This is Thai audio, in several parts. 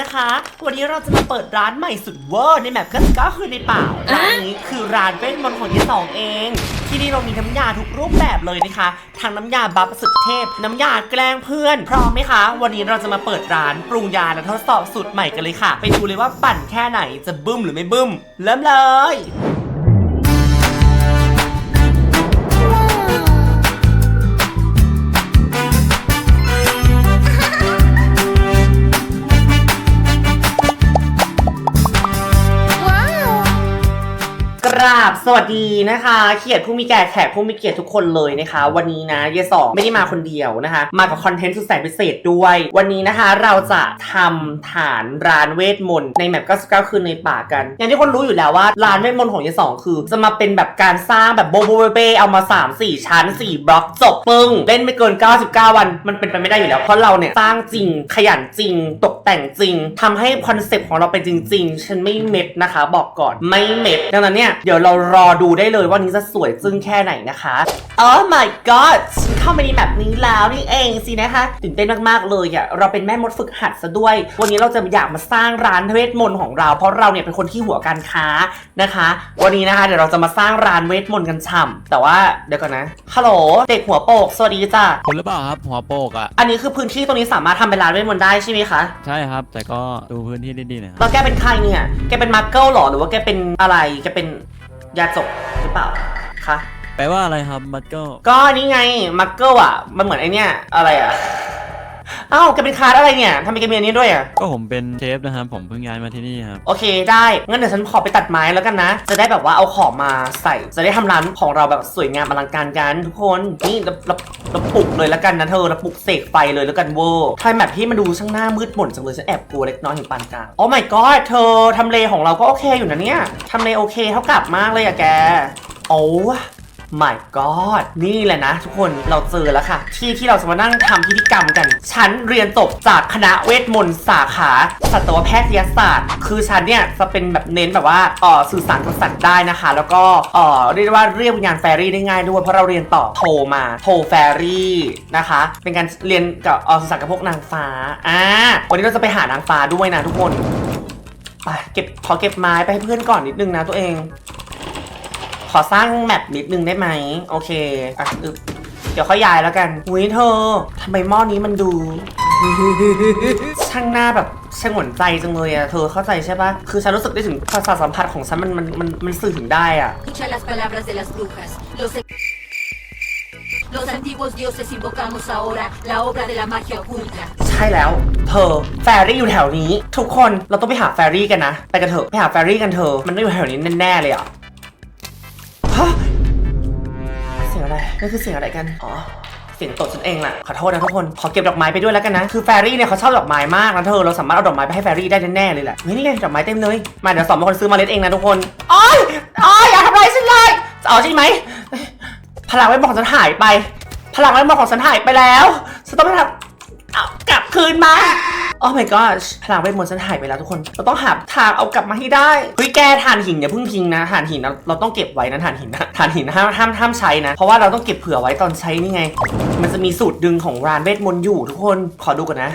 นะคะ วันนี้เราจะมาเปิดร้านใหม่สุดเวอร์ในแมปก็ก็คือในป่าร้านนี้คือร้านเวทมนต์ของยี่สองเอง ที่นี่เรามีน้ำยาทุกรูปแบบเลยนะคะทั้งน้ำยาบัฟสุดเทพ น้ำยาแกล้งเพื่อนพร้อมไหมคะ วันนี้เราจะมาเปิดร้านปรุงยาและทดสอบสูตรใหม่กันเลยค่ะ ไปดูเลยว่าปั่นแค่ไหนจะบึ้มหรือไม่บึ้ม เริ่มเลย สวัสดีนะคะ เขียดผู้มีแก่แขกผู้มีเกียรติทุกคนเลยนะคะ วันนี้นะเยสองไม่ได้มาคนเดียวนะคะ มากับคอนเทนต์สุดแสนพิเศษด้วย วันนี้นะคะเราจะทำฐานร้านเวทมนต์ในแมป99คืนในป่ากัน อย่างที่คนรู้อยู่แล้วว่าร้านเวทมนต์ของเยสองคือ จะมาเป็นแบบการสร้างแบบโบโบเบเบเอามา 3 4 ชั้น 4 บล็อกจบปึ้งเล่นไม่เกิน 99 วัน มันเป็นไปไม่ได้อยู่แล้วเพราะเราเนี่ยสร้างจริงขยันจริง ตกแต่งจริงทำให้คอนเซปต์ของเราเป็นจริง ๆ ฉันไม่เม็ดนะคะ บอกก่อนไม่เม็ดดังนั้นเนี่ยเดี๋ยวเรารอดูได้เลยว่านี้จะสวยจึ้งแค่ไหนนะคะ Oh my god ฉันเข้ามาในแบบนี้แล้วนี่เองสินะคะตื่นเต้นมากๆเลยอะเราเป็นแม่มดฝึกหัดซะด้วย วันนี้เราจะอยากมาสร้างร้านเวทมนต์ของเรา เพราะเราเนี่ยเป็นคนที่หัวการค้านะคะ วันนี้นะคะเดี๋ยวเราจะมาสร้างร้านเวทมนต์กันช่ำแต่ว่าเดี๋ยวก่อนนะฮัลโหลเด็กหัวโปกสวัสดีจ้าคุณหรือเปล่าครับหัวโปกอะอันนี้คือพื้นที่ตรงนี้สามารถทำเป็นร้านเวทมนต์ได้ใช่ไหมคะใช่ครับ แต่ก็ดูพื้นที่ดีๆหนะครับแล้วแกเป็นใครเนี่ยแกเป็นมาร์เกิลหรอหรือว่าแกเป็นอะไรแกเป็น ยาจกหรือเปล่าคะแปลว่าอะไรครับ มัดก็ก็นี่ไงมาร์เกิลอะ มันเหมือนไอเนี่ยอะไรอะ อ้าวแกเป็นคาร์ดอะไรเนี่ยทำไมแกมีอันนี้ด้วยอะ ก็ผมเป็นเชฟนะครับ ผมเพิ่งย้ายมาที่นี่ครับ โอเคได้ งั้นเดี๋ยวฉันขอไปตัดไม้แล้วกันนะ จะได้แบบว่าเอาของมาใส่ จะได้ทำร้านของเราแบบสวยงามอลังการกันทุกคน นี่เราเราเราปลุกเลยแล้วกันนะเธอเราปลุกเสกไฟเลยแล้วกันเวอร์ทายแมปที่มันดูช่างหน้ามืดหม่นจังเลยฉันแอบกลัวเล็กน้อยถึงปานกลางโอ้ my god เธอทำเลของเราก็โอเคอยู่นะเนี่ยทำเลโอเคเท่ากับมากเลยอะแก โอ้ my god นี่แหละนะ ทุกคนเราเจอแล้วค่ะ ที่ที่เราจะมานั่งทำพิธีกรรมกัน ฉันเรียนจบจากคณะเวทมนต์สาขาสัตวแพทยศาสตร์ คือฉันเนี่ยจะเป็นแบบเน้นแบบว่าเออสื่อสารกับสัตว์ได้นะคะ แล้วก็เออเรียกได้ว่าเรียกวิญญาณแฟรี่ได้ง่ายด้วยเพราะเราเรียนต่อโทมาโทแฟรี่นะคะ เป็นการเรียนกับเออสื่อสารกับพวกนางฟ้าอ่าวันนี้เราจะไปหานางฟ้าด้วยนะทุกคนไปเก็บขอเก็บไม้ไปให้เพื่อนก่อนนิดนึงนะตัวเอง ขอสร้างแมปนิดนึงได้ไหมโอเคอะอึบเดี๋ยวค่อยย้ายแล้วกันอุ้ยเธอทำไมหม้อนี้มันดู ช่างหน้าแบบชงนใจจังเลยอะเธอเข้าใจใช่ปะคือฉันรู้สึกได้ถึงภาษาทสัมผัสของฉันมันมันมันมันสื่อถึงได้อะ Escucha las palabras de las brujas. Los, los antiguos dioses invocamos ahora la obra de la magia oculta. ใช่แล้ว เธอแฟรี่อยู่แถวนี้ ทุกคนเราต้องไปหาแฟรี่กันนะ ไปกันเถอะไปหาแฟรี่กันเถอะมันต้องอยู่แถวนี้แน่ๆเลยอะ ฮะเสียงอะไรนั่นคือเสียงอะไรกัน อ๋อ เสียงตดฉันเองแหละขอโทษนะทุกคน ขอเก็บดอกไม้ไปด้วยแล้วกันนะ คือแฟรี่เนี่ยเขาชอบดอกไม้มากนะเธอ เราสามารถเอาดอกไม้ไปให้แฟรี่ได้แน่ๆเลยแหละ เฮ้ยนี่ไงดอกไม้เต็มเลย มาเดี๋ยวสอนเป็นคนซื้อมาเล็ดเองนะทุกคนอ้อยอ้อยอย่าทำร้ายฉันเลยจะเอาใช่ไหม พลังเวทมนต์ของฉันหายไป พลังเวทมนต์ของฉันหายไปแล้วฉันต้องไปทำ เอากลับคืนมาโอ้ my god พลังเวทมนต์ฉันหายไปแล้วทุกคน เราต้องหาทางเอากลับมาให้ได้ เฮ้ยแกถ่านหินอย่าเพิ่งทิ้งนะถ่านหินเราเราต้องเก็บไว้นะถ่านหินนะถ่านหินห้ามห้ามห้ามใช้นะ เพราะว่าเราต้องเก็บเผื่อไว้ตอนใช้นี่ไง มันจะมีสูตรดึงของรานเวทมนต์อยู่ทุกคน ขอดูก่อนนะ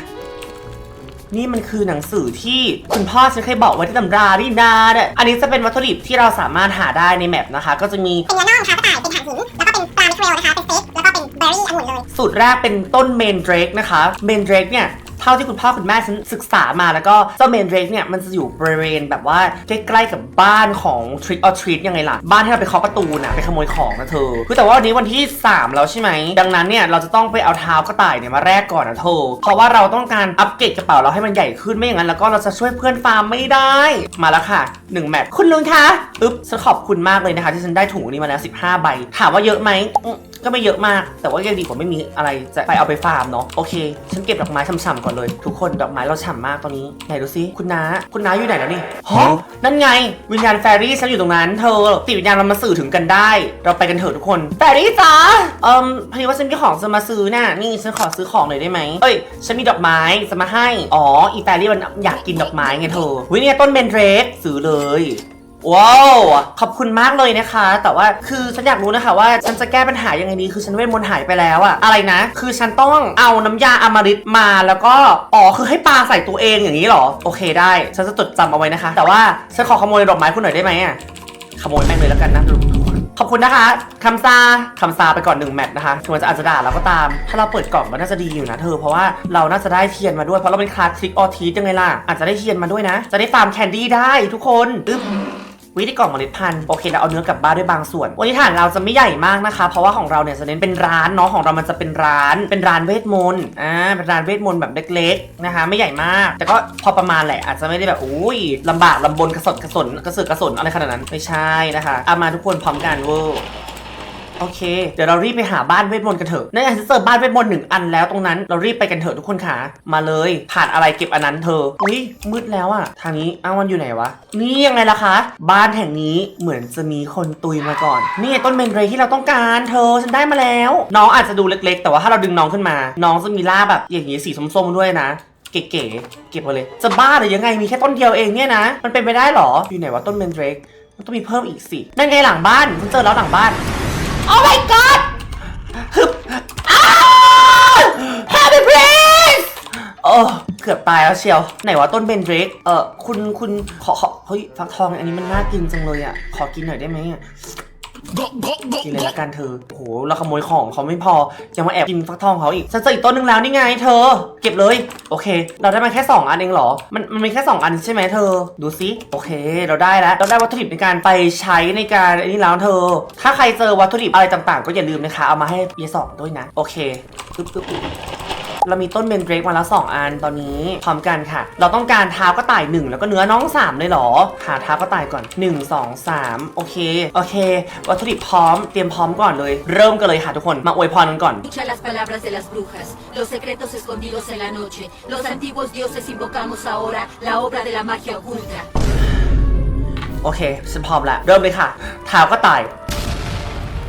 นี่มันคือหนังสือที่คุณพ่อฉันเคยบอกไว้ที่ตำราดินาเนี่ยอันนี้จะเป็นวัตถุดิบที่เราสามารถหาได้ในแมปนะคะ ก็จะมีเป็นเนื้อน่องค่ะกระต่ายเป็นหางหินแล้วก็เป็นปลาเทรลนะคะเป็นสเต็กแล้วก็เป็นเบอร์รี่องุ่นเลยสูตรแรกเป็นต้นเมนเดรกนะคะเมนเดรกเนี่ย เท่าที่คุณพ่อคุณแม่ฉันศึกษามาแล้วก็เจ้าเมนเดรกเนี่ยมันจะอยู่บริเวณแบบว่าใกล้ๆกับบ้านของ Trick or Treat ยังไงล่ะ บ้านที่เราไปเคาะประตูน่ะไปขโมยของนะเธอคือแต่ว่าวันนี้วันที่ 3 แล้วใช่ไหม ดังนั้นเนี่ยเราจะต้องไปเอาเท้ากระต่ายเนี่ยมาแรกก่อนนะเธอเพราะว่าเราต้องการอัปเกรดกระเป๋าเราให้มันใหญ่ขึ้นไม่อย่างนั้นแล้วก็เราจะช่วยเพื่อนฟาร์มไม่ได้ มาแล้วค่ะหนึ่งแมทคุณลุงคะอึ๊บฉันขอบคุณมากเลยนะคะที่ฉันได้ถุงนี้มาแล้ว15 ใบถามว่าเยอะไหม ก็ไม่เยอะมาก แต่ว่ายังดีกว่าไม่มีอะไรจะไปเอาไปฟาร์มเนาะโอเคฉันเก็บดอกไม้ฉ่ำๆก่อนเลย ทุกคนดอกไม้เราฉ่ำมากตอนนี้ไหนดูซิคุณน้าคุณน้าอยู่ไหนแล้วนี่ฮะนั่นไง วิญญาณแฟรี่ฉันอยู่ตรงนั้นเธอติดวิญญาณเรามาสื่อถึงกันได้ เราไปกันเถอะทุกคนแฟรี่จ๋าเอิมพอดีว่าฉันมีของจะมาซื้อน่ะนี่ฉันขอซื้อของหน่อยได้ไหมเอ้ยฉันมีดอกไม้จะมาให้อ๋ออีแฟรี่มันอยากกินดอกไม้ไงเธอวิเนี่ยต้นเมนเดรกซื้อเลย ว้าวขอบคุณมากเลยนะคะ แต่ว่าคือฉันอยากรู้นะคะว่าฉันจะแก้ปัญหายังไงดีคือฉันเวทมนต์หายไปแล้วอะอะไรนะ คือฉันต้องเอาน้ำยาอมฤตมาแล้วก็อ๋อคือให้ปลาใส่ตัวเองอย่างนี้เหรอ โอเคได้ ฉันจะจดจำเอาไว้นะคะ แต่ว่าฉันขอขโมยดอกไม้คุณหน่อยได้ไหมอะขโมยแม่งเลยแล้วกันนะทุกคนขอบคุณนะคะคำซาคำซาไปก่อนหนึ่งแมตช์นะคะถึงมันจะอาจจะด่าเราก็ตาม ถ้าเราเปิดกล่องก็น่าจะดีอยู่นะเธอ เพราะว่าเราน่าจะได้เทียนมาด้วย เพราะเราเป็นคลาสทริกออทียังไงล่ะ อาจจะได้เทียนมาด้วยนะ จะได้ฟาร์มแคนดี้ได้ทุกคน อึ๊บ วิธีกล่องเมล็ดพันธุ์โอเคเราเอาเนื้อกลับบ้านด้วยบางส่วน วันนี้ฐานเราจะไม่ใหญ่มากนะคะ เพราะว่าของเราเนี่ยจะเน้นเป็นร้านเนาะของเรามันจะเป็นร้านเป็นร้านเวทมนต์อ่าเป็นร้านเวทมนต์แบบเล็กๆนะคะ ไม่ใหญ่มาก แต่ก็พอประมาณแหละอาจจะไม่ได้แบบอุ้ยลำบากลำบนกระสนกระสนกระสือกกระสนอะไรขนาดนั้นไม่ใช่นะคะเอามาทุกคนพร้อมกันเวอร์ โอเค เดี๋ยวเรารีบไปหาบ้านเวทมนต์กันเถอะนั่นไงฉันเจอบ้านเวทมนต์หนึ่งอันแล้วตรงนั้น เรารีบไปกันเถอะทุกคนค่ะ มาเลย ผ่านอะไรเก็บอันนั้นเธอ อุ้ยมืดแล้วอะทางนี้อ้าวมันอยู่ไหนวะ นี่ยังไงล่ะคะ บ้านแห่งนี้เหมือนจะมีคนตุยมาก่อน นี่ต้นเมนเรย์ที่เราต้องการ เธอฉันได้มาแล้ว น้องอาจจะดูเล็ก ๆ แต่ว่าถ้าเราดึงน้องขึ้นมา น้องจะมีล่าแบบอย่างนี้สีส้มๆด้วยนะเก๋ๆเก็บมาเลย จะบ้าหรือยังไงมีแค่ต้นเดียวเองเนี่ยนะ มันเป็นไปได้หรอ อยู่ไหนวะต้นเมนเรย์มันต้องมีเพิ่มอีกสิ นั่นไงหลังบ้านฉันเจอแล้วหลังบ้าน โอ้ my god ฮึบอ้าว Happy Prince โอ้เกือบตายแล้วเชียว ไหนวะต้นเบนเดรกเออคุณคุณขอขอเฮ้ยฟักทองอันนี้มันน่ากินจังเลยอะ ขอกินหน่อยได้ไหมอะ กินเลยละกันเธอ โอ้โห เราขโมยของเขาไม่พอ ยังมาแอบกินฟักทองเขาอีกฉันเจออีกต้นหนึ่งแล้วนี่ไงเธอ เก็บเลย โอเค เราได้มาแค่ 2 อันเองเหรอ มันมันมีแค่ 2 อันใช่ไหมเธอ ดูซิ โอเค เราได้แล้ว เราได้วัตถุดิบในการไปใช้ในการอันนี้แล้วเธอ ถ้าใครเจอวัตถุดิบอะไรต่างๆ ก็อย่าลืมนะคะ เอามาให้เยสองด้วยนะ โอเคปึ๊บปึ๊บปึ๊บ เรามีต้นเบนเดรกมาแล้ว 2 อันตอนนี้พร้อมกันค่ะ เราต้องการเท้ากระต่าย 1 แล้วก็เนื้อน้อง 3 เลยเหรอ หาเท้ากระต่ายก่อน 1 2 3 โอเค โอเค วัตถุดิบพร้อม เตรียมพร้อมก่อนเลย เริ่มกันเลยค่ะทุกคน มาอวยพรกันก่อน Escucha las palabras de las brujas, los secretos escondidos en la noche. Los antiguos dioses invocamos ahora la obra de la magia oculta. โอเคฉันพร้อมแล้วเริ่มเลยค่ะเท้ากระต่าย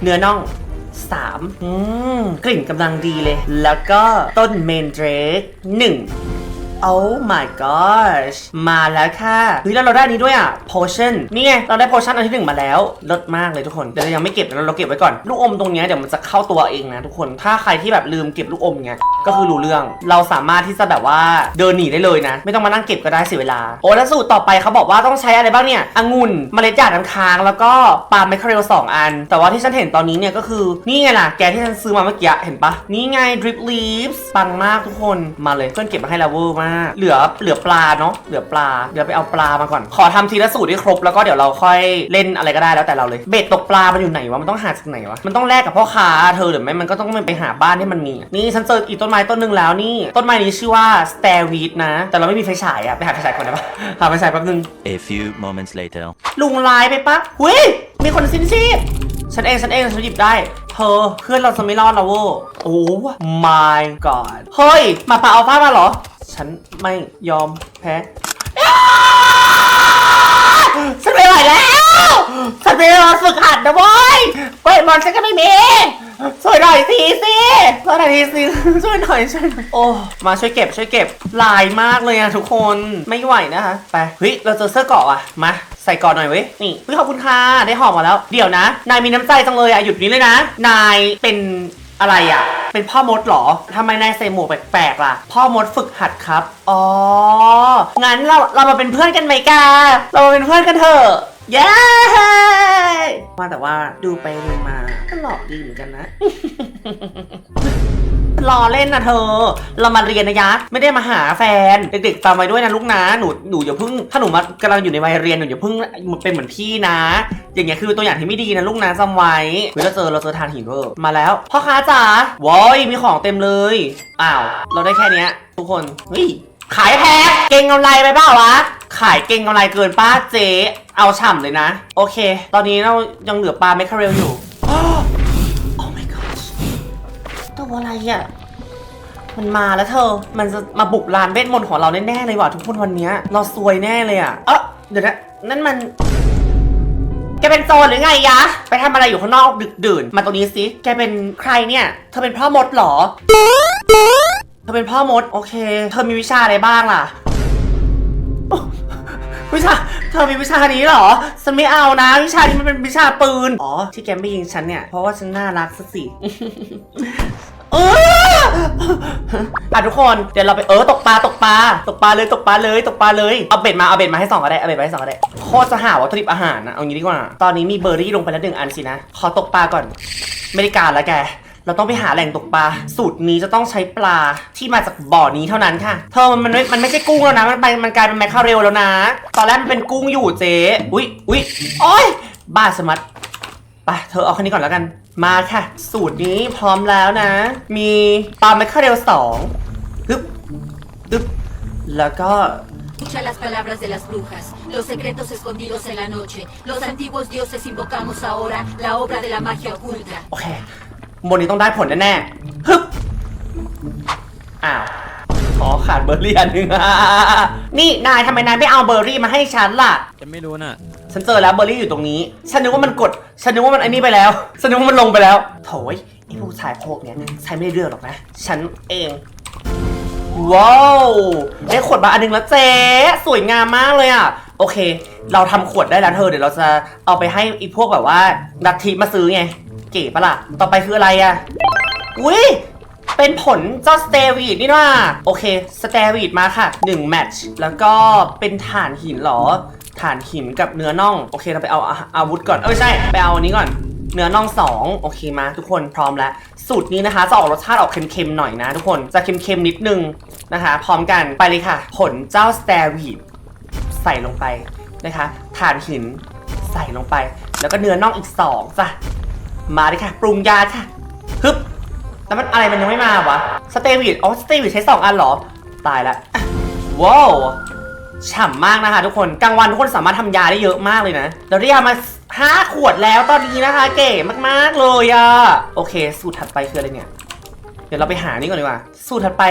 เนื้อน่อง 3อืมกลิ่นกำลังดีเลย แล้วก็ต้นเมนเดรก1 Oh my gosh มาแล้วค่ะเฮ้ยแล้วเราได้นี้ด้วยอะ potion นี่ไง เราได้ potion อันที่หนึ่งมาแล้วลดมากเลยทุกคนเดี๋ยวเรายังไม่เก็บเราเก็บไว้ก่อน ลูกอมตรงเนี้ยเดี๋ยวมันจะเข้าตัวเองนะทุกคน ถ้าใครที่แบบลืมเก็บลูกอมเงี้ย ก็คือรู้เรื่อง เราสามารถที่จะแบบว่าเดินหนีได้เลยนะ ไม่ต้องมานั่งเก็บก็ได้เสียเวลา โอ้แล้วสูตรต่อไปเขาบอกว่าต้องใช้อะไรบ้างเนี่ยองุ่นเมล็ดหยาดน้ำค้างแล้วก็ปาล์มไมคาเรลสองอัน แต่ว่าที่ฉันเห็นตอนนี้เนี่ยก็คือนี่ไงล่ะแกที่ฉันซื้อมาเมื่อกี้เห็นปะนี่ไง drip leaves ปังมากทุกคนมาเลยเพื่อนเก็บมาให้ล้วเวอร์มากเหลือเหลือปลาเนาะเหลือปลาเดี๋ยวไปเอาปลามาก่อน ขอทำทีละสูตรให้ครบแล้วก็เดี๋ยวเราค่อยเล่นอะไรก็ได้แล้วแต่เราเลย เบ็ดตกปลามันอยู่ไหนวะมันต้องหาจากไหนวะมันต้องแลกกับพ่อค้าเธอหรือไม่มันก็ต้องไปหาบ้านที่มันมีอะนี่ฉันเจออีกต้นไม้ต้นหนึ่งแล้วนี่ ต้นไม้นี้ชื่อว่า s t a r w e e d นะ แต่เราไม่มีไฟฉายอะไปหาไฟฉายก่อนได้ปะหาไฟฉายแป๊บนึง A few moments later. ลุงลายไปปะเฮ้ยมีคนสิ้นชีพ ฉันเอง ฉันเอง ฉันหยิบได้ เธอเพื่อนเราจะไม่รอดแล้วเว้ยโอ้ my god เฮ้ยหมาป่าอัลฟามาเหรอ ฉันไม่ยอมแพ้อ้าฉันไม่ไหวแล้ว ฉันไม่รอฝึกหัดนะเว้ยเว้ยมอนฉันก็ไม่มี ช่วยหน่อยสิสิช่วยหน่อยสิช่วยหน่อยช่วยหน่อยโอ้ มาช่วยเก็บช่วยเก็บลายมากเลยอะทุกคน ไม่ไหวนะคะ ไป เฮ้ย เราเจอเสื้อเกราะอะมา ใส่ก่อนหน่อยเว้ย นี่เฮ้ยขอบคุณค่ะ ได้หอมมาแล้ว เดี๋ยวนะ นายมีน้ำใจจังเลยอะหยุดนี้เลยนะ นายเป็น อะไรอะเป็นพ่อมดเหรอทำไมนายใส่หมวกแปลกๆล่ะ พ่อมดฝึกหัดครับ อ๋อ งั้นเราเรามาเป็นเพื่อนกันไหมกา เรามาเป็นเพื่อนกันเถอะเย้ว่าแต่ว่าดูไปดูมาก็หลอกดีเหมือนกันนะ รอเล่นนะเธอ เรามาเรียนนะยะไม่ได้มาหาแฟน เด็กๆจำไว้ด้วยนะลูกนะ หนูหนูอย่าเพิ่ง ถ้าหนูมากำลังอยู่ในวัยเรียนหนูอย่าเพิ่งเป็นเหมือนพี่นะ อย่างเงี้ยคือตัวอย่างที่ไม่ดีนะลูกนะจำไว้เฮ้ยเราเจอเราเจอทานหินเวอร์มาแล้วพ่อค้าจ๋าว้อยมีของเต็มเลยอ้าวเราได้แค่เนี้ย ทุกคนเฮ้ยขายแพงเก่งกำไรไปเปล่าวะขายเก่งกำไรเกินป้าเจ๊เอาฉ่ำเลยนะ โอเค ตอนนี้เรายังเหลือปลาเมคคาเรลอยู่ ตัวอะไรอะ มันมาแล้วเธอ มันจะมาบุกลานเวทมนต์ของเราแน่ๆเลยว่ะทุกคนวันนี้เราซวยแน่เลยอะ เออเดี๋ยวนะ นั่นมัน แกเป็นโจรหรือไงยะ ไปทำอะไรอยู่ข้างนอกดึกดื่น มาตรงนี้สิ แกเป็นใครเนี่ย เธอเป็นพ่อมดเหรอ เธอเป็นพ่อมด โอเค เธอมีวิชาอะไรบ้างล่ะวิชาเธอมีวิชานี้เหรอ ฉันไม่เอานะ วิชานี้มันเป็นวิชาปืน อ๋อ ที่แกไม่ยิงฉันเนี่ย เพราะว่าฉันน่ารักสิ เอออะทุกคนเดี๋ยวเราไปเออตกปลาตกปลาตกปลาเลยตกปลาเลยตกปลาเลยเอาเบ็ดมาเอาเบ็ดมาให้สองก็ได้เอาเบ็ดมาให้สองก็ได้โคตรจะหาวัตถุดิบอาหารนะเอางี้ดีกว่า ตอนนี้มีเบอร์รี่ลงไปแล้วหนึ่งอันสินะขอตกปลาก่อนไม่ได้การแล้วแกเราต้องไปหาแหล่งตกปลา สูตรนี้จะต้องใช้ปลาที่มาจากบ่อนี้เท่านั้นค่ะ เธอมันมันไม่มันไม่ใช่กุ้งแล้วนะ มันไปมันกลายเป็นแมคคาเรลแล้วนะ ตอนแรกมันเป็นกุ้งอยู่เจ๊ อุ๊ย อุ๊ยโอ๊ยบ้าสมัดไปเธอเอาแค่นี้ก่อนแล้วกัน มาค่ะ สูตรนี้พร้อมแล้วนะ มีปลาแมคคาเรลสองฮึบฮึบแล้วก็ Escucha las palabras de las brujas, los secretos escondidos en la noche. Los antiguos dioses invocamos ahora la obra de la magia oculta. โอเคบนนี้ต้องได้ผลแน่ๆฮึบอ้าวอ๋อขาดเบอร์รี่อันหนึ่ง นี่ นายทำไมนายไม่เอาเบอร์รี่มาให้ฉันล่ะ จะไม่รู้น่ะ ฉันเจอแล้วเบอร์รี่อยู่ตรงนี้ ฉันนึกว่ามันกด ฉันนึกว่ามันไอ้นี่ไปแล้ว ฉันนึกว่ามันลงไปแล้ว โถยไอ้ผู้ชายพวกเนี้ยใช้ไม่ได้เรื่องหรอกนะ ฉันเอง ว้าวได้ขวดมาอันนึงแล้วเจ๊สวยงามมากเลยอะ โอเค เราทำขวดได้แล้วเธอ เดี๋ยวเราจะเอาไปให้อีพวกแบบว่าดัตทีมาซื้อไง เก๋ปะล่ะ ต่อไปคืออะไรอะ อุ้ย เป็นผลเจ้าสเตวีดนี่นะโอเค สเตวีดมาค่ะ 1 แมตช์ แล้วก็เป็นฐานหินเหรอ ฐานหินกับเนื้อน่อง โอเคเราไปเอาอาอาวุธก่อน เออไม่ใช่ ไปเอาอันนี้ก่อน เนื้อน่อง2โอเคมาทุกคนพร้อมแล้ว สูตรนี้นะคะจะออกรสชาติออกเค็มๆหน่อยนะทุกคน จะเค็มๆนิดนึงนะคะ พร้อมกันไปเลยค่ะ ผลเจ้าสเตวีดใส่ลงไปนะคะฐานหินใส่ลงไป แล้วก็เนื้อน่องอีก2จ้ะ มาเลยค่ะ ปรุงยาค่ะ ฮึบ แล้วมันอะไรมันยังไม่มาวะ สเตวิดอ๋อ สเตวิดใช้2อันหรอ ตายละว้าว ฉ่ำมากนะคะ ทุกคนกลางวันทุกคนสามารถทำยาได้เยอะมากเลยนะ เราได้ยามา5ขวดแล้วตอนนี้นะคะ เก๋มากๆเลยอะโอเค สูตรถัดไปคืออะไรเนี่ย เดี๋ยวเราไปหานี่ก่อนดีกว่า สูตรถัดไป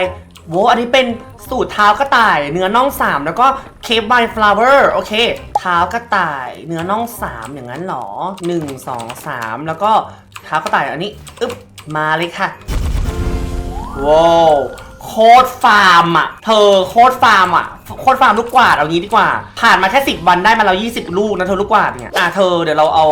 โวอันนี้เป็นสูตรเท้ากระต่าย เนื้อน่อง3แล้วก็เคปไวฟลาวเวอร์โอเค เท้ากระต่าย เนื้อน่อง3อย่างนั้นเหรอ1 2 3แล้วก็เท้ากระต่ายอันนี้อึ๊บมาเลยค่ะว้าว โคตรฟาร์มอะ เธอโคตรฟาร์มอะ โคตรฟาร์มลูกกวาดเอางี้ดีกว่า ผ่านมาแค่สิบวันได้มาแล้วยี่สิบลูกนะเธอลูกกวาดเนี่ย อะเธอเดี๋ยวเราเอา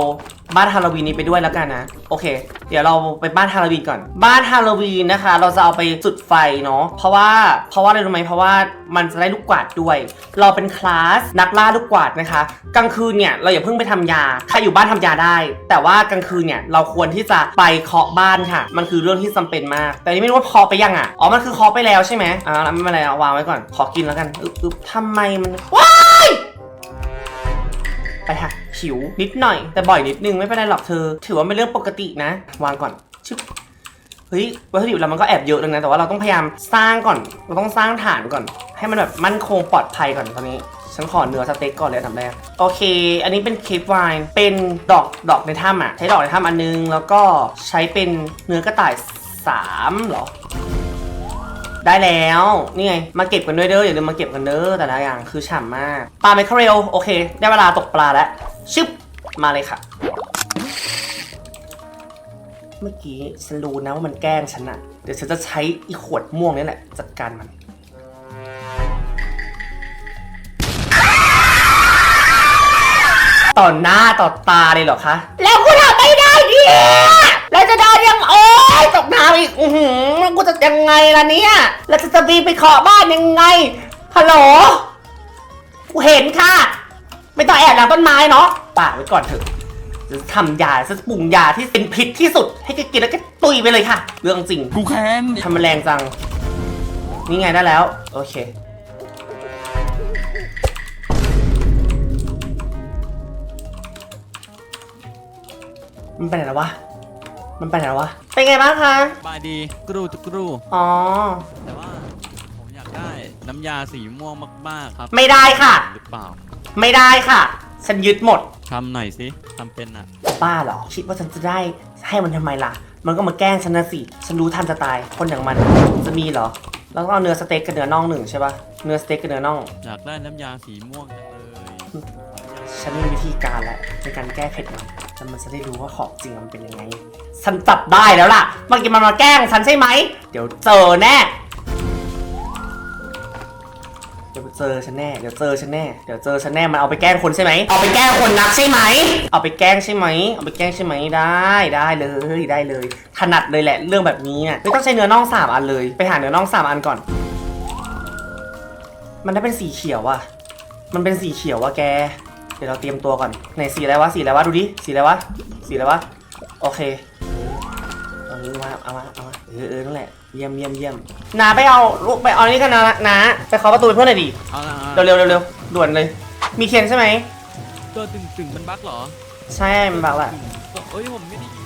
บ้านฮาโลวีนนี้ไปด้วยแล้วกันนะ โอเค เดี๋ยวเราไปบ้านฮาโลวีนก่อน บ้านฮาโลวีนนะคะ เราจะเอาไปจุดไฟเนาะเพราะว่าเพราะว่าอะไรรู้ไหมเพราะว่ามันจะได้ลูกกวาดด้วย เราเป็นคลาสนักล่าลูกกวาดนะคะ กลางคืนเนี่ยเราอย่าเพิ่งไปทำยาใครอยู่บ้านทำยาได้ แต่ว่ากลางคืนเนี่ยเราควรที่จะไปเคาะบ้านค่ะ มันคือเรื่องที่จำเป็นมาก แต่นี่ไม่รู้ว่าเคาะไปยังอะอ๋อมันคือเคาะไปแล้วใช่ไหมอ่าไม่เป็นไรเอาวางไว้ก่อนขอกินแล้วกันอึ๊บอึ๊บทำไมมันว้าย ไปค่ะหิวนิดหน่อย แต่บ่อยนิดนึงไม่เป็นไรหรอกเธอ ถือว่าเป็นเรื่องปกตินะ วางก่อนชึบเฮ้ยวัตถุดิบเรามันก็แอบเยอะเลยนะแต่ว่าเราต้องพยายามสร้างก่อน เราต้องสร้างฐานก่อน ให้มันแบบมั่นคงปลอดภัยก่อนตอนนี้ฉันขอเนื้อสเต็กก่อนเลยอันแรกโอเค อันนี้เป็นเคปไวน์เป็นดอกดอกในถ้ำอะใช้ดอกในถ้ำอันนึง แล้วก็ใช้เป็นเนื้อกระต่ายสามเหรอ ได้แล้ว นี่ไง มาเก็บกันด้วยเด้ออย่าลืมมาเก็บกันเด้อแต่ละอย่างคือฉ่ำมาก ปลาไมคาเรลโอเค ได้เวลาตกปลาแล้ว ชึบ มาเลยค่ะ เมื่อกี้ฉันรู้นะว่ามันแกล้งฉันอะเดี๋ยวฉันจะใช้อีขวดม่วงนี่แหละ จัดการมันต่อหน้าต่อตาเลยเหรอคะ แล้วกูทำไม่ได้ดิ แล้วจะเดินยังโอ้ยตกน้ำอีก อือหือแล้วกูจะยังไงล่ะเนี่ยแล้วจะจะบีนไปเคาะบ้านยังไงฮัลโหลกูเห็นค่ะ ไม่ต้องแอบหลังต้นไม้เนาะป่ากไว้ก่อนเถอะจะทำยาจะปรุงยาที่เป็นพิษที่สุด ให้แกกินแล้วก็ตุยไปเลยค่ะ เรื่องจริงกูแค้นทำมันแรงจัง นี่ไงได้แล้ว โอเคมันไปไหนแล้ววะ มันไปไหนแล้ววะ เป็นไงบ้างคะ บายดีกรูตุกรูอ๋อ แต่ว่าผมอยากได้น้ำยาสีม่วงมากๆครับไม่ได้ค่ะ หรือเปล่าไม่ได้ค่ะ ฉันยึดหมด ทำหน่อยสิทำเป็นอะบ้าเหรอ คิดว่าฉันจะได้ให้มันทำไมล่ะ มันก็มาแกล้งฉันนะสิ ฉันรู้ทันจะตาย คนอย่างมันจะมีเหรอเราต้องเอาเนื้อสเต็กกับเนื้อน่องหนึ่งใช่ปะเนื้อสเต็กกับเนื้อน่อง อยากได้น้ำยาสีม่วงจังเลย ฉันมีวิธีการแล้วในการแก้เผ็ดมัน แล้วมันจะได้รู้ว่าของจริงมันเป็นยังไง ฉันจับได้แล้วล่ะ เมื่อกี้มันมาแกล้งฉันใช่ไหม เดี๋ยวเจอแน่ เดี๋ยวเจอฉันแน่ เดี๋ยวเจอฉันแน่ เดี๋ยวเจอฉันแน่ มันเอาไปแกล้งคนใช่ไหม เอาไปแกล้งคนนักใช่ไหม เอาไปแกล้งใช่ไหม เอาไปแกล้งใช่ไหม ได้ได้เลยได้เลย ถนัดเลยแหละเรื่องแบบนี้เนี่ยไม่ต้องใช้เนื้อน่องสามอันเลย ไปหาเนื้อน่องสามอันก่อน มันได้เป็นสีเขียวอะมันเป็นสีเขียวอะแก เดี๋ยวเราเตรียมตัวก่อนไหนสีอะไรวะสีอะไรวะดูดิสีอะไรวะสีอะไรวะโอเคเอานี้มาเอามาเอามาเออเออนั่นแหละเยี่ยมเยี่ยมเยี่ยมนาไปเอาลูกไปเอานี่กันนะนะไปเคาะประตูให้เพื่อนหน่อยดิเอาละเร็วเร็วเร็วเร็วด่วนเลย มีเคนใช่ไหมตัวตึงตึงๆมันบั๊กเหรอ ใช่มันบอกแหละตัวเอ้ยผมไม่ได้ยิน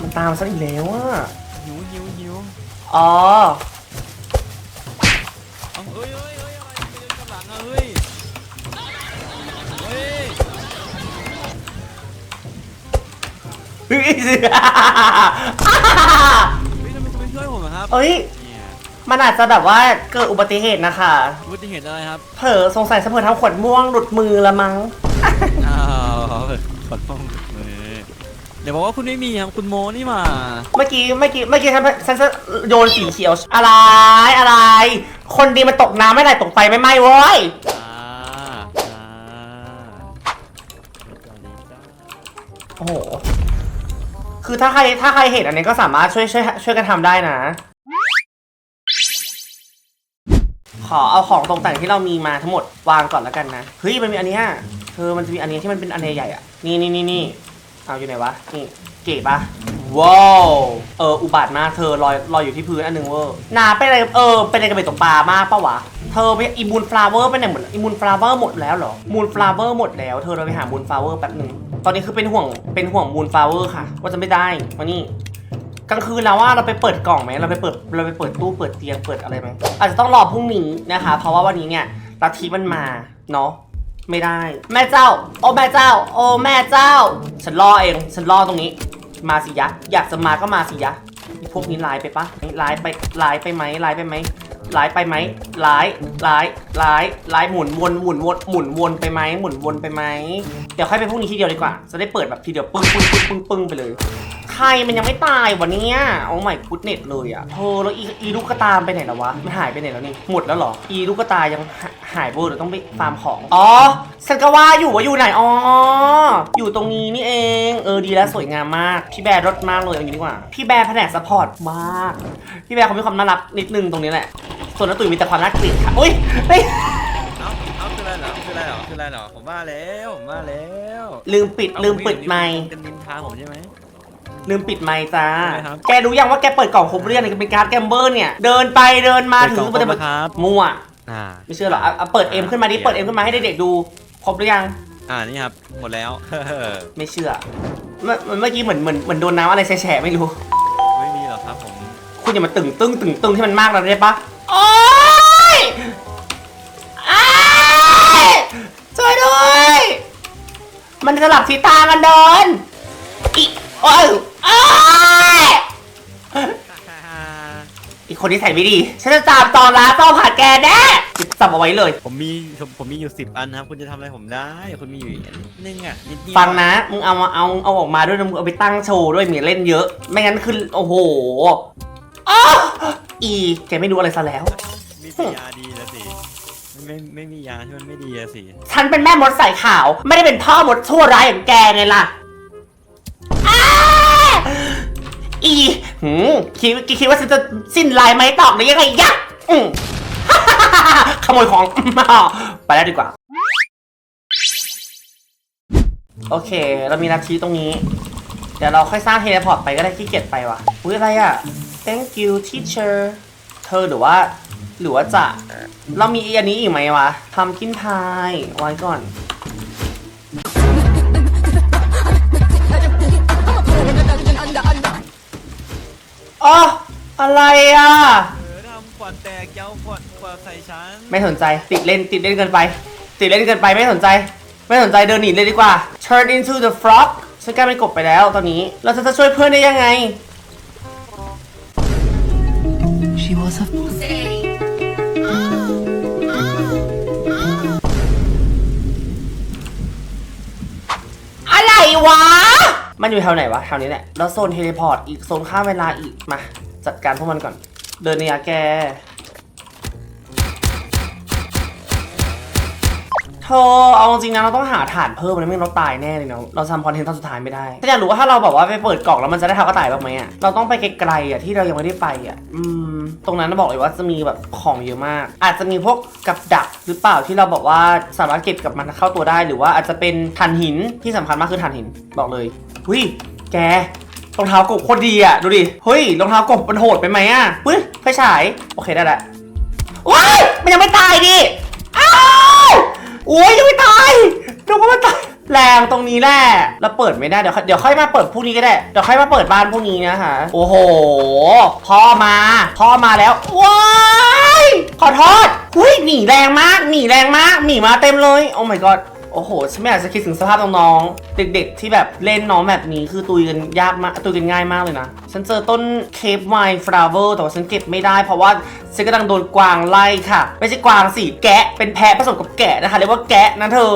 มันตามซะอีกแล้วอะหิวหิวหิวอ๋อเอาเอ้ยเอ้ยเอ้ยอะไรไปเดินกลับหลังอะเฮ้ย เฮ้ยทำไมคุณไม่ช่วยผมอะครับเอ้ย เนี่ยมันอาจจะแบบว่าเกิดอุบัติเหตุนะคะ อุบัติเหตุอะไรครับ เผลอสงสัยสะเพิดทำขวดม่วงหลุดมือละมั้ง อ้าวขอโทษเออเดี๋ยวบอกว่าคุณไม่มีครับคุณโมนี่มาเมื่อกี้เมื่อกี้เมื่อกี้ฉันฉันจะโยนสีเขียว อะไรอะไร คนดีมันตกน้ำไม่ได้ตกไฟไม่ไหม้เว้ย อ่าอ่าโอ้โห คือถ้าใครถ้าใครเห็นอันนี้ก็สามารถช่วยช่วยช่วยกันทำได้นะ ขอเอาของตกแต่งที่เรามีมาทั้งหมดวางก่อนแล้วกันนะเฮ้ยมันมีอันเนี้ยเธอมันจะมีอันเนี้ยที่มันเป็นอันใหญ่ๆอะนี่นี่นี่นี่เอาอยู่ไหนวะนี่เก๋ปะว้าวเอออุบาทมากเธอลอยลอยอยู่ที่พื้นอันหนึ่งเวอร์นาเป็นอะไรเออเป็นอะไรกับไปตกปลามากปะวะ เธอไปอีมูนฟลาเวอร์ไปไหนหมดอีมูนฟลาเวอร์หมดแล้วเหรอมูนฟลาเวอร์หมดแล้ว เธอเราไปหามูนฟลาเวอร์แป๊บหนึ่งตอนนี้คือเป็นห่วงเป็นห่วงมูนฟลาเวอร์ค่ะ ว่าจะไม่ได้มานี่กลางคืนแล้วว่าเราไปเปิดกล่องไหมเราไปเปิดเราไปเปิดตู้เปิดเตียงเปิดอะไรไหมอาจจะต้องรอพรุ่งนี้นะคะ เพราะว่าวันนี้เนี่ยลัทธิมันมาเนาะไม่ได้ แม่เจ้า โอ้แม่เจ้า โอ้แม่เจ้า ฉันรอเอง ฉันรอตรงนี้ มาสิยะ อยากจะมาก็มาสิยะ พวกนี้ร้ายไปปะร้ายไปร้ายไปไหมร้ายไปไหม ร้ายไปไหมร้ายร้ายร้ายร้ายหมุนวนหมุนวนหมุนวนไปไหมหมุนวนไปไหมเดี๋ยวค่อยไปพรุ่งนี้ทีเดียวดีกว่า จะได้เปิดแบบทีเดียวปึ้งปึ้งปึ้งปึ้งปึ้งไปเลย ครมันยังไม่ตายวันนี้โอ้ไม่กุดเน็ตเลยอะโธ่แล้วอีอีลูกกระตามไปไหนแล้ววะ มันหายไปไหนแล้วนี่ หมดแล้วเหรอ อีลูกกระตายังหาหายเบอร์เดี๋ยวต้องไปฟาร์มของ อ๋อฉันก็ว่าอยู่ว่าอยู่ไหน อ๋อ อยู่ตรงนี้นี่เอง เออดีแล้วสวยงามมาก พี่แบร์รถมากเลยอย่างนี้ดีกว่า พี่แบร์แผนกซัพพอร์ตมาก พี่แบร์เขามีความน่ารักนิดนึงตรงนี้แหละ ส่วนน้าตุ๋ยมีแต่ความน่าเกลียดค่ะอุ้ยเฮ้ยเอ้าเอ้าคืออะไรเหรอคืออะไรเหรอคืออะไรเหรอผมว่าแล้วผมว่าแล้วลืมปิดลืมปิดไมค์ เป็นนินทาผมใช่ไหม ลืมปิดไมค์จ้าใช่ครับ แกรู้ยังว่าแกเปิดกล่องครบเรื่องเนี่ยเป็นการ์ดแกมเบอร์เนี่ย เดินไปเดินมาถึงเปิดกล่องครบแล้วครับมั่ว อ่าไม่เชื่อหรอเอาเอาเปิดเอ็มขึ้นมาดิ เปิดเอ็มขึ้นมาให้เด็กๆดู ครบหรือยัง อ่านี่ครับหมดแล้วไม่เชื่อ เมื่อเมื่อกี้เหมือนเหมือนเหมือนโดนน้ำอะไรแฉะๆไม่รู้ ไม่มีหรอกครับผมคุณอย่ามาตึงตึงตึงตึงที่มันมากแล้วได้ปะโอ๊ยอ้ายช่วยด้วย มันสลับทิศทางกันเดินอีโอ้ย อ้ายอีกคนที่ใส่ไม่ดี ฉันจะตามตอนร้านเป้าผ่านแกแน่จับเอาไว้เลย ผมมีผมผมมีอยู่สิบอันนะครับ คุณจะทำอะไรผมได้ คุณมีอยู่อีกนิดนึงอะนิดเดียวฟังนะ มึงเอามาเอาเอาออกมาด้วยนะมึงเอาไปตั้งโชว์ด้วยมีเล่นเยอะ ไม่งั้นคือโอ้โหอ้าวอีแกไม่รู้อะไรซะแล้ว มีแต่ยาดีแล้วสิไม่ไม่มียาที่มันไม่ดีอะสิ ฉันเป็นแม่มดสายขาว ไม่ได้เป็นพ่อมดชั่วร้ายอย่างแกไงล่ะอ้า อีหืมคิดคิดว่าฉันจะสิ้นลายไหมตอกหรือยังไงยะอืมขโมยของ ไปแล้วดีกว่า โอเค เรามีนาทีตรงนี้ เดี๋ยวเราค่อยสร้างเทเลพอร์ตไปก็ได้ขี้เกียจไปว่ะ อุ้ยอะไรอะ thank you teacher เธอหรือว่า หรือว่าจะ เรามีอันนี้อีกไหมวะทำกินพายไว้ก่อน อ๋ออะไรอะ เออทำขวดแตกเย้าขวดขวดใส่ฉันไม่สนใจติดเล่นติดเล่นเกินไป ติดเล่นเกินไปไม่สนใจ ไม่สนใจเดินหนีเลยดีกว่า turn into the frog ฉันกลายเป็นกบไปแล้วตอนนี้ เราจะจะช่วยเพื่อนได้ยังไงอะไรวะ มันอยู่แถวไหนวะแถวนี้แหละ แล้วโซนเทเลพอร์ตอีกโซนข้ามเวลาอีกมา จัดการพวกมันก่อน เดินในยาแก ธอเอาจริงนะเราต้องหาฐานเพิ่มนะไม่งั้นเราตายแน่เลยเนาะเราทำคอนเทนต์ตอนสุดท้ายไม่ได้ถ้าอยากรู้ว่าถ้าเราแบบว่าไปเปิดกล่องแล้วมันจะได้ทากระต่ายบ้างไหมอะเราต้องไปไกลๆอะที่เรายังไม่ได้ไปอะอืมตรงนั้นบอกเลยว่าจะมีแบบของเยอะมาก อาจจะมีพวกกับดักหรือเปล่าที่เราบอกว่าสามารถเก็บกับมันเข้าตัวได้ หรือว่าอาจจะเป็นถ่านหินที่สำคัญมากคือถ่านหินบอกเลยหุยแกรองเท้ากบโคตรดีอะดูดิเฮ้ยรองเท้ากบมันโหดไปไหมอะเฮ้ยไฟฉายโอเคได้ละว้ายมันยังไม่ตายดิ โอ้ยยังไม่ตายนึกว่ามันตายแรงตรงนี้แหละเราเปิดไม่ได้เดี๋ยวเดี๋ยวค่อยมาเปิดพรุ่งนี้ก็ได้เดี๋ยวค่อยมาเปิดบ้านพรุ่งนี้นะคะโอ้โหพ่อมาพ่อมาแล้วว้ายขอโทษหุ้ยหนีแรงมากหนีแรงมากหนีมาเต็มเลยโอ้ my god โอ้โหฉันไม่อยากจะคิดถึงสภาพน้องๆ เด็กๆ ที่แบบเล่นน้องแบบนี้คือตุยกันยากมากตุยกันง่ายมากเลยนะ ฉันเจอต้นเคปไมฟลาเวอร์แต่ว่าฉันเก็บไม่ได้เพราะว่าฉันกำลังโดนกวางไล่ค่ะ ไม่ใช่กวางสิแกะเป็นแพะผสมกับแกะนะคะเรียกว่าแกะนะเธอ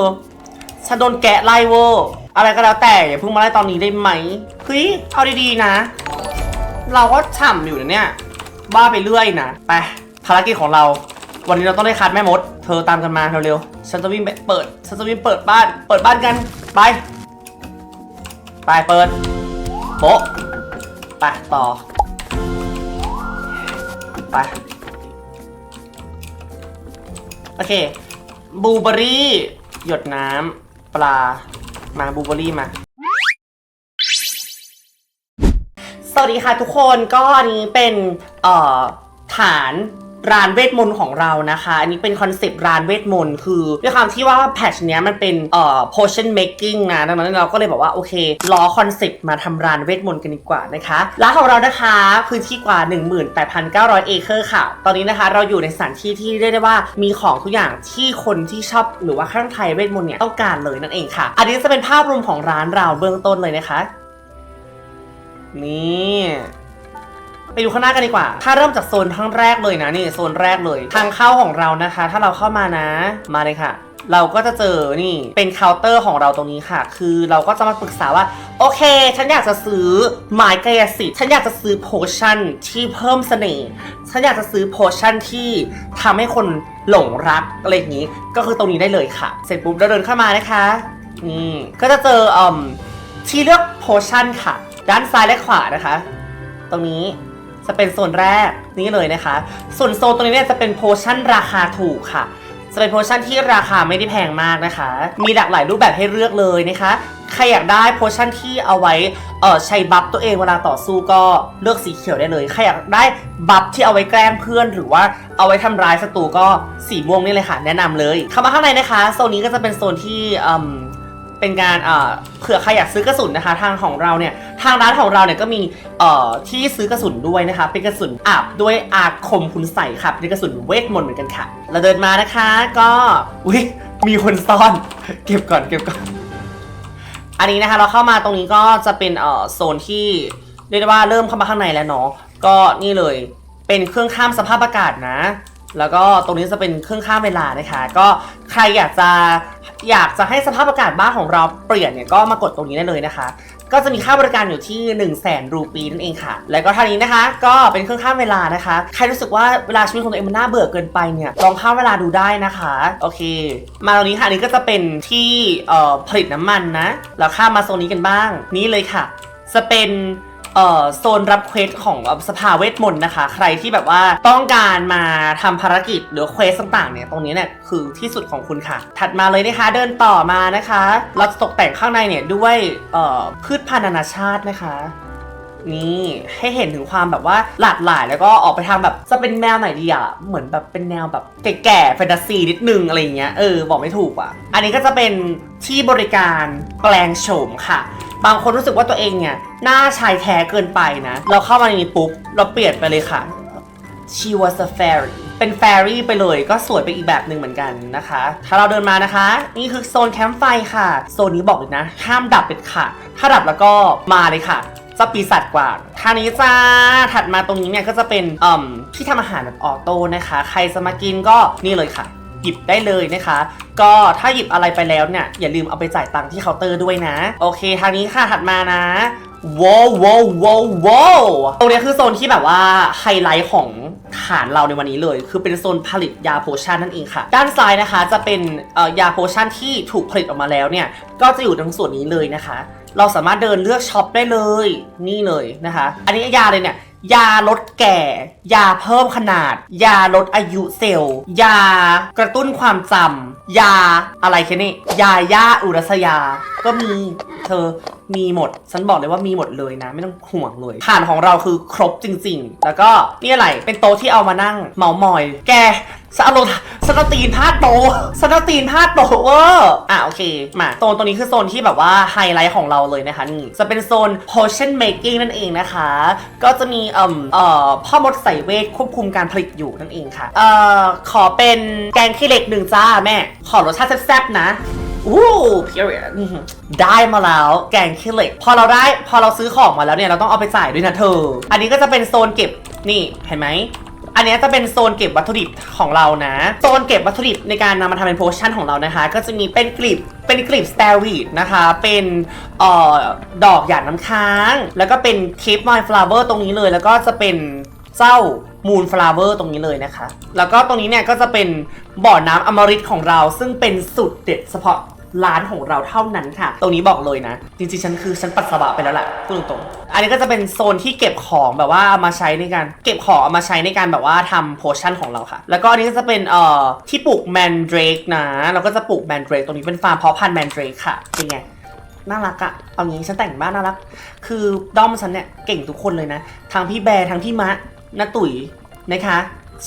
ฉันโดนแกะไล่เวอร์อะไรก็แล้วแต่อย่าเพิ่งมาไล่ตอนนี้ได้ไหมเฮ้ยเอาดีๆนะ เราก็ฉ่ำอยู่นะเนี่ยบ้าไปเรื่อยนะไปภารกิจของเรา วันนี้เราต้องได้คัดแม่มด เธอตามกันมาเร็วๆฉันจะวิ่งไปเปิดฉันจะวิ่งเปิดบ้าน เปิดบ้านกัน ไป ไปเปิดโป๊ะไปต่อ ไป โอเค บูเบอรี่ หยดน้ำปลา มาบูเบอรี่มาสวัสดีค่ะทุกคนก็อันนี้เป็นเอ่อฐาน ร้านเวทมนต์ของเรานะคะ อันนี้เป็นคอนเซปต์ร้านเวทมนต์คือด้วยความที่ว่าแพทชเนี้ยมันเป็นเอ่อ potion making นะดังนั้นเราก็เลยบอกว่า โอเคล้อคอนเซปต์มาทำร้านเวทมนต์กันดีกว่านะคะร้านของเรานะคะพื้นที่กว่า 18,900 เอเคอร์ค่ะ ตอนนี้นะคะเราอยู่ในสถานที่ที่เรียกได้ว่ามีของทุกอย่างที่คนที่ชอบหรือว่าข้างไทยเวทมนต์เนี่ยต้องการเลยนั่นเองค่ะ อันนี้จะเป็นภาพรวมของร้านเราเบื้องต้นเลยนะคะ นี่ ไปดูข้างหน้ากันดีกว่า ถ้าเริ่มจากโซนข้างแรกเลยนะนี่โซนแรกเลย ทางเข้าของเรานะคะ ถ้าเราเข้ามานะ มาเลยค่ะเราก็จะเจอนี่เป็นเคาน์เตอร์ของเราตรงนี้ค่ะ คือเราก็จะมาปรึกษาว่า โอเค ฉันอยากจะซื้อไม้กายสิทธิ์ฉันอยากจะซื้อโพชั่นที่เพิ่มเสน่ห์ฉันอยากจะซื้อโพชั่นที่ทำให้คนหลงรักอะไรอย่างนี้ ก็คือตรงนี้ได้เลยค่ะ เสร็จปุ๊บเราเดินเข้ามานะคะนี่ก็จะเจออืมที่เลือกโพชั่นค่ะ ด้านซ้ายและขวานะคะ ตรงนี้ จะเป็นโซนแรกนี่เลยนะคะ ส่วนโซนตรงนี้เนี่ยจะเป็นโพชั่นราคาถูกค่ะ จะเป็นโพชั่นที่ราคาไม่ได้แพงมากนะคะ มีหลากหลายรูปแบบให้เลือกเลยนะคะ ใครอยากได้โพชั่นที่เอาไว้เออใช้บัฟตัวเองเวลาต่อสู้ก็เลือกสีเขียวได้เลย ใครอยากได้บัฟที่เอาไว้แกล้งเพื่อนหรือว่าเอาไว้ทำร้ายศัตรูก็สีม่วงนี่เลยค่ะ แนะนำเลยเข้ามาข้างในนะคะ โซนนี้ก็จะเป็นโซนที่อืม เป็นการเอ่อเผื่อใครอยากซื้อกระสุนนะคะ ทางของเราเนี่ยทางร้านของเราเนี่ยก็มีเอ่อที่ซื้อกระสุนด้วยนะคะ เป็นกระสุนอาบด้วยอาคมคุณใส่ค่ะเป็นกระสุนเวทมนต์เหมือนกันค่ะ เราเดินมานะคะก็อุ้ยมีคนซ่อน เก็บก่อนเก็บก่อน อันนี้นะคะเราเข้ามาตรงนี้ก็จะเป็นเอ่อโซนที่เรียกว่าเริ่มเข้ามาข้างในแล้วเนาะก็นี่เลยเป็นเครื่องข้ามสภาพอากาศนะ แล้วก็ตรงนี้จะเป็นเครื่องข้ามเวลานะคะ ก็ใครอยากจะอยากจะให้สภาพอากาศบ้านของเราเปลี่ยนเนี่ยก็มากดตรงนี้ได้เลยนะคะ ก็จะมีค่าบริการอยู่ที่ 1 0 0 0 0แสนรูปีนั่นเองค่ะ แล้วก็ท่านี้นะคะ ก็เป็นเครื่องข้ามเวลานะคะ ใครรู้สึกว่าเวลาชีวิตของตัวเองมันน่าเบื่อเกินไปเนี่ยลองข้ามเวลาดูได้นะคะ โอเค มาตรงนี้ค่ะอันนี้ก็จะเป็นที่ผลิตน้ำมันนะ เราข้ามมาโซนนี้กันบ้าง นี่เลยค่ะ จะเป็น เอ่อโซนรับเควสของสภาเวทมนต์นะคะ ใครที่แบบว่าต้องการมาทำภารกิจหรือเควสต่างๆเนี่ยตรงนี้เนี่ยคือที่สุดของคุณค่ะ ถัดมาเลยนะคะเดินต่อมานะคะเราจะตกแต่งข้างในเนี่ยด้วยเอ่อพืชพันธุ์นานาชาตินะคะนี่ให้เห็นถึงความแบบว่าหลากหลายแล้วก็ออกไปทางแบบจะเป็นแนวไหนดีอะเหมือนแบบเป็นแนวแบบแก่ๆแฟนตาซีนิดนึงอะไรเงี้ยเออบอกไม่ถูกอะอันนี้ก็จะเป็นที่บริการแปลงโฉมค่ะ บางคนรู้สึกว่าตัวเองเนี่ยหน้าชายแท้เกินไปนะ เราเข้ามาในนี้ปุ๊บ เราเปลี่ยนไปเลยค่ะ she was a fairy เป็น fairy ไปเลยก็สวยไปอีกแบบหนึ่งเหมือนกันนะคะ ถ้าเราเดินมานะคะ นี่คือโซนแคมป์ไฟค่ะ โซนนี้บอกเลยนะ ห้ามดับเป็นค่ะ ถ้าดับแล้วก็มาเลยค่ะจะปีศาจกว่าทางนี้จ้าถัดมาตรงนี้เนี่ยก็จะเป็นอ่มที่ทำอาหารแบบออโต้นะคะ ใครจะมากินก็นี่เลยค่ะ หยิบได้เลยนะคะ ก็ถ้าหยิบอะไรไปแล้วเนี่ยอย่าลืมเอาไปจ่ายตังค์ที่เคาน์เตอร์ด้วยนะ โอเคทางนี้ค่ะถัดมานะว้าวว้าวว้าวว้าวตรงนี้คือโซนที่แบบว่าไฮไลท์ของฐานเราในวันนี้เลย คือเป็นโซนผลิตยาโพชั่นนั่นเองค่ะ ด้านซ้ายนะคะจะเป็นเอ่อยาโพชั่นที่ถูกผลิตออกมาแล้วเนี่ย ก็จะอยู่ตรงส่วนนี้เลยนะคะ เราสามารถเดินเลือกช็อปได้เลย นี่เลยนะคะ อันนี้ยาเลยเนี่ย ยาลดแก่ ยาเพิ่มขนาด ยาลดอายุเซลล์ ยากระตุ้นความจำยาอะไรแค่นี้ ยาย่าอุรัสยา ก็มีเธอมีหมด ฉันบอกเลยว่ามีหมดเลยนะ ไม่ต้องห่วงเลยฐานของเราคือครบจริง ๆ แล้วก็นี่อะไรเป็นโต๊ะที่เอามานั่งเมามอย แกสเอาลสนเอาตีนพาดโตะสนเอาตีนพาดโตะเวอร์อะโอเค มาโซนตรงนี้คือโซนที่แบบว่าไฮไลท์ของเราเลยนะคะนี่จะเป็นโซน potion making นั่นเองนะคะ ก็จะมีเอ่อเอ่อพ่อมดใส่เวทควบคุมการผลิตอยู่นั่นเองค่ะ เอ่อ ขอเป็นแกงขี้เหล็กหนึ่งจ้าแม่ ขอรสชาติแซ่บๆนะ อู้ period อื้อหือได้มาแล้วแกงขี้เหล็ก พอเราได้พอเราซื้อของมาแล้วเนี่ยเราต้องเอาไปจ่ด้วยนะเธอ อันนี้ก็จะเป็นโซนเก็บนี่เห็นไหมอันนี้จะเป็นโซนเก็บวัตถุดิบของเรานะ โซนเก็บวัตถุดิบในการนำมาทำเป็นโพชั่นของเรานะคะ ก็จะมีเป็นกลีบเป็นกลีบสเตอรีดนะคะ เป็นออดอกหยาดน้ำค้าง แล้วก็เป็นเคปมายฟลาเวอร์ตรงนี้เลย แล้วก็จะเป็นเจ้ามูนฟลาเวอร์ตรงนี้เลยนะคะ แล้วก็ตรงนี้เนี่ยก็จะเป็นบ่อน้ำอมฤตของเรา ซึ่งเป็นสูตรเด็ดเฉพาะ ร้านของเราเท่านั้นค่ะ ตรงนี้บอกเลยนะ จริงๆ ฉันคือฉันปัสสาวะไปแล้วแหละพูดตรงๆ อันนี้ก็จะเป็นโซนที่เก็บของแบบว่าเอามาใช้ในการเก็บของเอามาใช้ในการแบบว่าทำโพชั่นของเราค่ะ แล้วก็อันนี้ก็จะเป็นเอ่อที่ปลูกแมนเดรกนะเราก็จะปลูกแมนเดรกตรงนี้เป็นฟาร์มเพาะพันธุ์แมนเดรกค่ะเป็นไงน่ารักอะเอางี้ฉันแต่งบ้านน่ารัก คือด้อมฉันเนี่ยเก่งทุกคนเลยนะ ทั้งพี่แบร์ทั้งพี่มะนาตุ๋ยนะคะ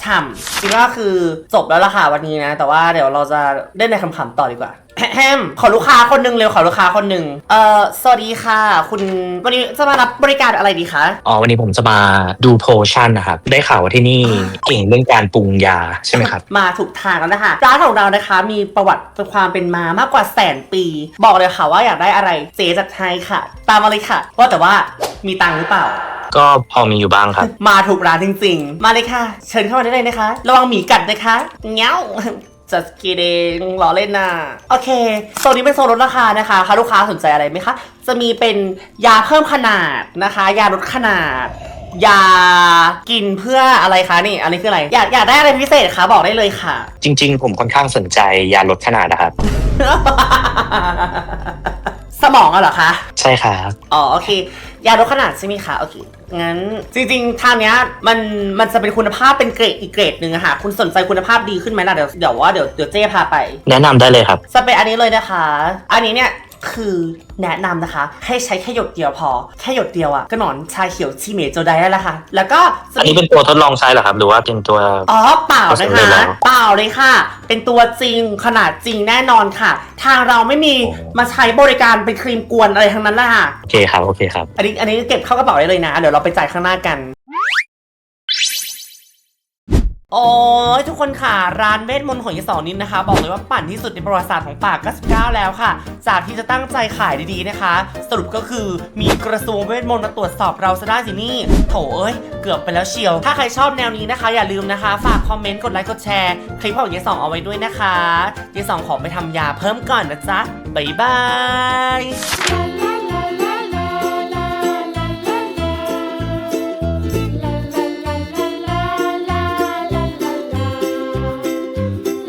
ฉ่ำคิดว่าคือจบแล้วล่ะค่ะวันนี้นะ แต่ว่าเดี๋ยวเราจะเล่นในคำๆต่อดีกว่า แฮมขอลูกค้าคนหนึ่งเร็วขอลูกค้าคนหนึ่งเอ่อสวัสดีค่ะ คุณวันนี้จะมารับบริการอะไรดีคะอ๋อวันนี้ผมจะมาดูโพชั่นนะครับ ได้ข่าวว่าที่นี่เก่งเรื่องการปรุงยาใช่ไหมครับ มาถูกทางแล้วนะคะร้านของเรานะคะ มีประวัติความเป็นมามากกว่าแสนปี บอกเลยค่ะว่าอยากได้อะไรเจ๊จัดให้ค่ะ ตามมาเลยค่ะ ว่าแต่ว่ามีตังค์หรือเปล่าก็พอมีอยู่บ้างครับ มาถูกร้านจริงๆ มาเลยค่ะ เชิญเข้ามาได้เลยนะคะ ระวังหมีกัดนะคะ เงี้ยว จัสกีเดงล้อเล่นนะโอเค โซนนี้เป็นโซนลดราคานะคะคะลูกค้าสนใจอะไรไหมคะ จะมีเป็นยาเพิ่มขนาดนะคะ ยาลดขนาด ยากินเพื่ออะไรคะนี่ อันนี้คืออะไร อยากอยากได้อะไรพิเศษคะบอกได้เลยค่ะ จริง ๆ ผมค่อนข้างสนใจยาลดขนาดนะครับ สมองอะเหรอคะ ใช่ครับ อ๋อโอเค ยาลดขนาดใช่ไหมคะโอเค งั้นจริงๆทางเนี้ยมันมันจะเป็นคุณภาพเป็นเกรดอีกเกรดหนึ่งอะค่ะ คุณสนใจคุณภาพดีขึ้นไหมล่ะเดี๋ยวเดี๋ยวว่าเดี๋ยวเดี๋ยวเจ้พาไป แนะนำได้เลยครับจะเป็นอันนี้เลยนะคะ อันนี้เนี่ย คือแนะนำนะคะ ให้ใช้แค่หยดเดียวพอ แค่หยดเดียวอะก็หนอนชาเขียวชีเมโจไดได้แล้วค่ะ แล้วก็จะอันมีนี้เป็นตัวทดลองใช้เหรอครับ หรือว่าเป็นตัว อ๋อเปล่านะเอาสำเร็คะจแล้ว เปล่าเลยค่ะ เป็นตัวจริงขนาดจริงแน่นอนค่ะ ทางเราไม่มีโอ้มาใช้บริการเป็นครีมกวนอะไรทั้งนั้นแหละค่ะ โอเคครับ โอเคครับ อันนี้อันนี้เก็บเข้ากระเป๋าได้เลยนะ เดี๋ยวเราไปจ่ายข้างหน้ากัน โอ้ยทุกคนค่ะ ร้านเวทมนต์ของยายสองนินนะคะ บอกเลยว่าปั่นที่สุดในประวัติศาสตร์ของปาก99 แล้วค่ะ จากที่จะตั้งใจขายดีๆนะคะ สรุปก็คือมีกระทรวงเวทมนต์มาตรวจสอบเราซะได้สินี่โถเอ้ย เกือบไปแล้วเชียว ถ้าใครชอบแนวนี้นะคะ อย่าลืมนะคะ ฝากคอมเมนต์ กดไลค์กดแชร์คลิปของยายสองเอาไว้ด้วยนะคะยายสองขอไปทำยาเพิ่มก่อนนะจ๊ะบ๊ายบาย